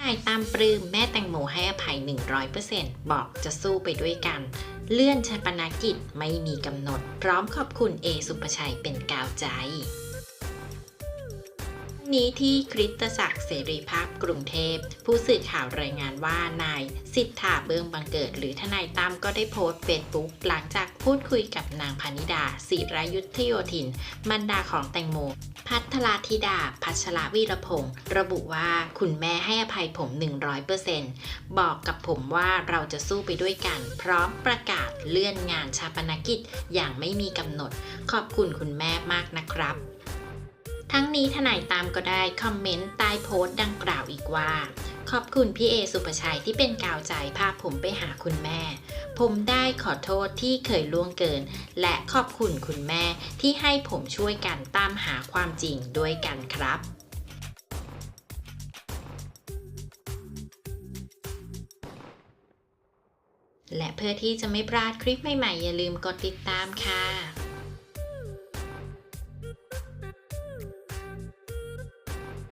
นายตามปลื้มแม่แตงโมให้อภัย 100%บอกจะสู้ไปด้วยกัน เลื่อนชปนกิจไม่มีกำหนด พร้อมขอบคุณเอสุปชัยเป็นกาวใจ นี้ที่คริสตศักดิ์เสรีภาพกรุงเทพ ผู้สื่อข่าวรายงานว่านายสิทธาเบิงบังเกิด หรือทนายตั้มก็ได้โพสต์เฟซบุ๊กหลังจากพูดคุยกับนางพานิดาศิรายุทธโยธินมันดาของแตงโม พัทราธิดา พัชรวีรพงศ์ระบุว่าคุณแม่ให้อภัยผม 100%บอกกับผมว่าเราจะสู้ไปด้วยกัน พร้อมประกาศเลื่อนงานชาปนกิจอย่างไม่มีกำหนด ขอบคุณคุณแม่มากนะครับ ทั้งนี้ทนายตามก็ได้คอมเมนต์ใต้โพสต์ดังกล่าวอีกว่า ขอบคุณพี่เอสุปชัยที่เป็นกาวใจพาผมไปหาคุณแม่ ผมได้ขอโทษที่เคยล่วงเกิน และขอบคุณคุณแม่ที่ให้ผมช่วยกันตามหาความจริงด้วยกันครับและเพื่อที่จะไม่พลาดคลิปใหม่ๆ อย่าลืมกดติดตามค่ะ